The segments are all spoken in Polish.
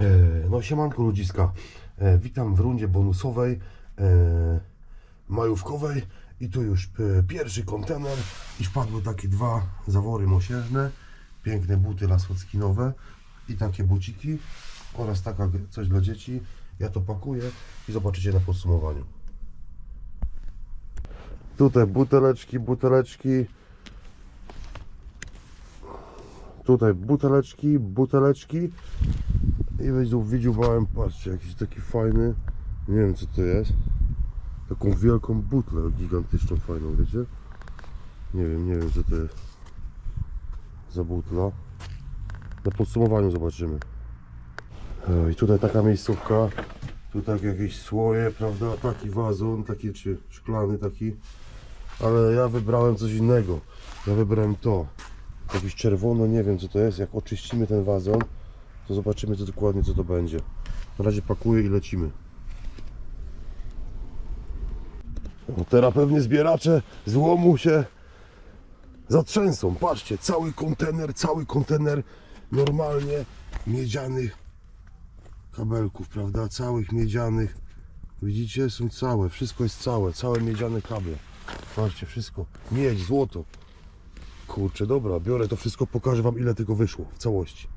E, No siemanko ludziska, e, witam w rundzie bonusowej, e, majówkowej i tu już pierwszy kontener i wpadły takie dwa zawory mosiężne, piękne buty lasłockinowe i takie buciki oraz taka coś dla dzieci. Ja to pakuję i zobaczycie na podsumowaniu. Tutaj buteleczki, buteleczki. Tutaj buteleczki, buteleczki. I widział, widziałem, patrzcie, jakiś taki fajny, nie wiem co to jest. Taką wielką butlę, gigantyczną, fajną, wiecie? Nie wiem, nie wiem co to jest za butla. Na podsumowaniu zobaczymy. I tutaj taka miejscówka. Tu tak jakieś słoje, prawda? Taki wazon, taki czy szklany taki. Ale ja wybrałem coś innego. Ja wybrałem to. Jakieś czerwono, nie wiem co to jest. Jak oczyścimy ten wazon, to zobaczymy co dokładnie co to będzie. Na razie pakuję i lecimy. O, teraz pewnie zbieracze złomu się zatrzęsą. Patrzcie, cały kontener, cały kontener normalnie miedzianych kabelków, prawda? Całych miedzianych. Widzicie? Są całe, wszystko jest całe, całe miedziane kable. Patrzcie, wszystko. Miedź, złoto. Kurczę, dobra, biorę to wszystko, pokażę wam ile tego wyszło w całości.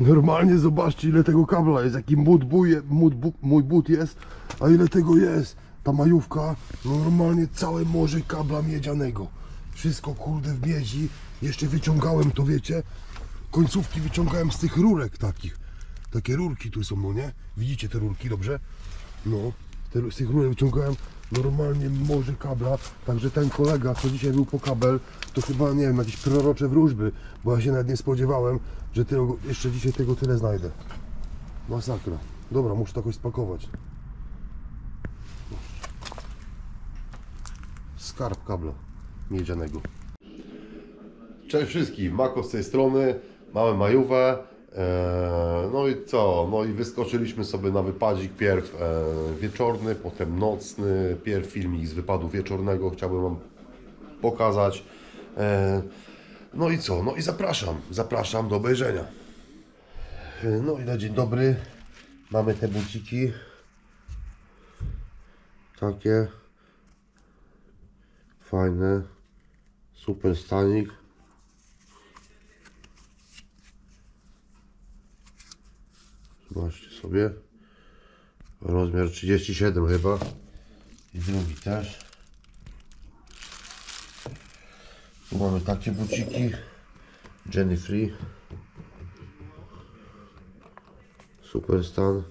Normalnie zobaczcie ile tego kabla jest, jaki mój, buje, mój, bu- mój but jest, a ile tego jest. Ta majówka, no normalnie całe morze kabla miedzianego. Wszystko kurde w miedzi. Jeszcze wyciągałem to, wiecie, końcówki wyciągałem z tych rurek takich. Takie rurki tu są, no nie? Widzicie te rurki, dobrze? No, te, z tych rurek wyciągałem normalnie morze kabla, także ten kolega, co dzisiaj był po kabel, to chyba, nie wiem, jakieś prorocze wróżby, bo ja się nawet nie spodziewałem, że tego, jeszcze dzisiaj tego tyle znajdę. Masakra. Dobra, muszę to jakoś spakować. Skarb kabla miedzianego. Cześć wszystkim, Mako z tej strony, mamy majówę, no i co, no i wyskoczyliśmy sobie na wypadzik pierw e, wieczorny, potem nocny, pierw filmik z wypadu wieczornego chciałbym Wam pokazać, e, no i co, no i zapraszam, zapraszam do obejrzenia. No i na dzień dobry, mamy te buciki, takie, fajne, super stanik. Zobaczcie sobie. Rozmiar 37 chyba. I drugi też. Tu mamy takie buciki. Jenny Free. Super stan.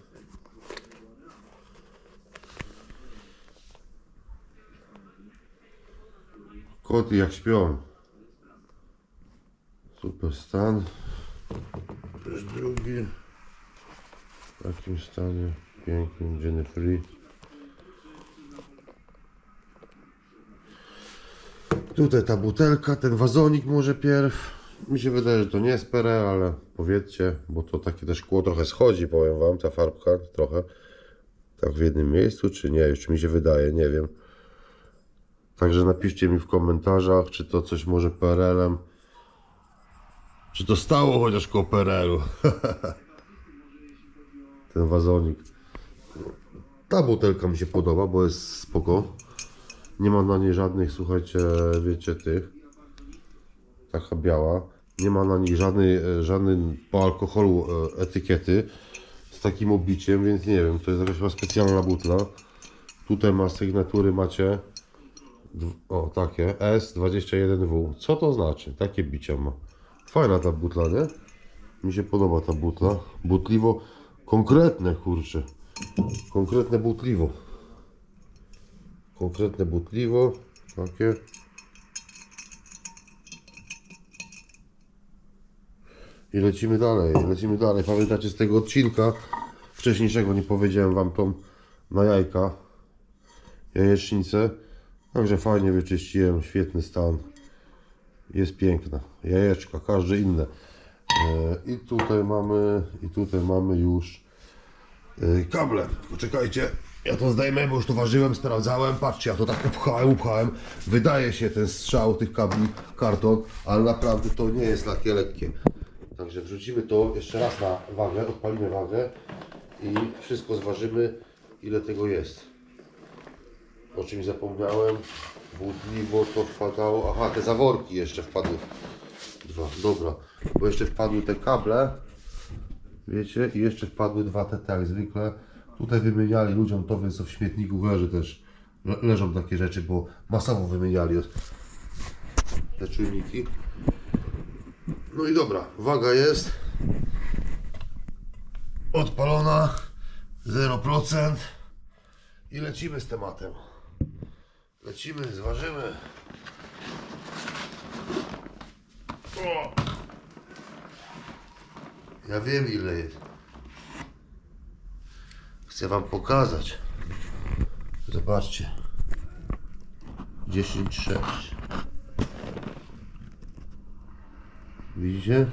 Koty jak śpią. Super stan. Też drugi. W takim stanie pięknym Jennifer. Tutaj ta butelka, ten wazonik może pierw. Mi się wydaje, że to nie jest pere, ale powiedzcie, bo to takie też szkło trochę schodzi, powiem wam, ta farbka trochę. Tak w jednym miejscu, czy nie, już mi się wydaje, nie wiem. Także napiszcie mi w komentarzach, czy to coś może PRL-em. Czy to stało chociaż koło PRL-u. Ten wazonik. Ta butelka mi się podoba, bo jest spoko. Nie ma na niej żadnych, słuchajcie, wiecie, tych. Taka biała. Nie ma na niej żadnej, e, żadnej po alkoholu e, etykiety z takim obiciem, więc nie wiem, to jest jakaś specjalna butla. Tutaj ma sygnatury, macie O, takie. S21W. Co to znaczy? Takie bicia ma. Fajna ta butla, nie? Mi się podoba ta butla. Butliwo. Konkretne, kurcze. Konkretne butliwo. Konkretne butliwo. Takie. I lecimy dalej, lecimy dalej. Pamiętacie z tego odcinka wcześniejszego, nie powiedziałem Wam tą na jajka jajecznicę. Także fajnie wyczyściłem, świetny stan. Jest piękna. Jajeczka, każde inne. E, I tutaj mamy, i tutaj mamy już e, kable. Poczekajcie, ja to zdejmę, bo już to ważyłem, sprawdzałem. Patrzcie, ja to tak upchałem, upchałem. Wydaje się ten strzał tych kabli, karton, ale naprawdę to nie jest takie lekkie. Także wrzucimy to jeszcze raz na wagę, odpalimy wagę i wszystko zważymy, ile tego jest. O czymś zapomniałem. Budliwo to wpadało. Aha, te zaworki jeszcze wpadły. Dwa, dobra. Bo jeszcze wpadły te kable. Wiecie, i jeszcze wpadły dwa te, tak jak zwykle. Tutaj wymieniali ludziom to, więc w śmietniku leży też. Le leżą takie rzeczy, bo masowo wymieniali te czujniki. No i dobra, waga jest odpalona 0% i lecimy z tematem. Lecimy, zważymy. O! Ja wiem ile jest. Chcę wam pokazać. Zobaczcie. 10,6. Widzicie?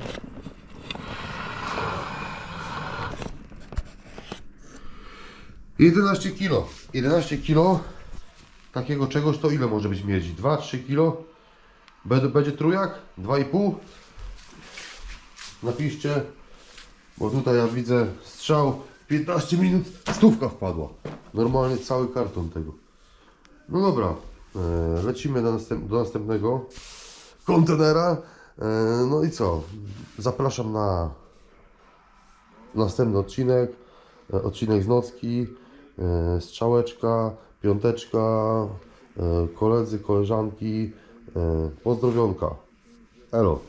Jedenaście kilo. 11 kilo takiego czegoś to ile może być miedzi? 2-3 kilo? Będzie, trójak? 2,5? Napiszcie, bo tutaj ja widzę strzał 15 minut, stówka wpadła. Normalnie cały karton tego. No dobra, e, lecimy do, następ, do następnego kontenera. E, no i co? Zapraszam na następny odcinek. E, odcinek z nocki, strzałeczka, piąteczka, koledzy, koleżanki, pozdrowionka. Elo.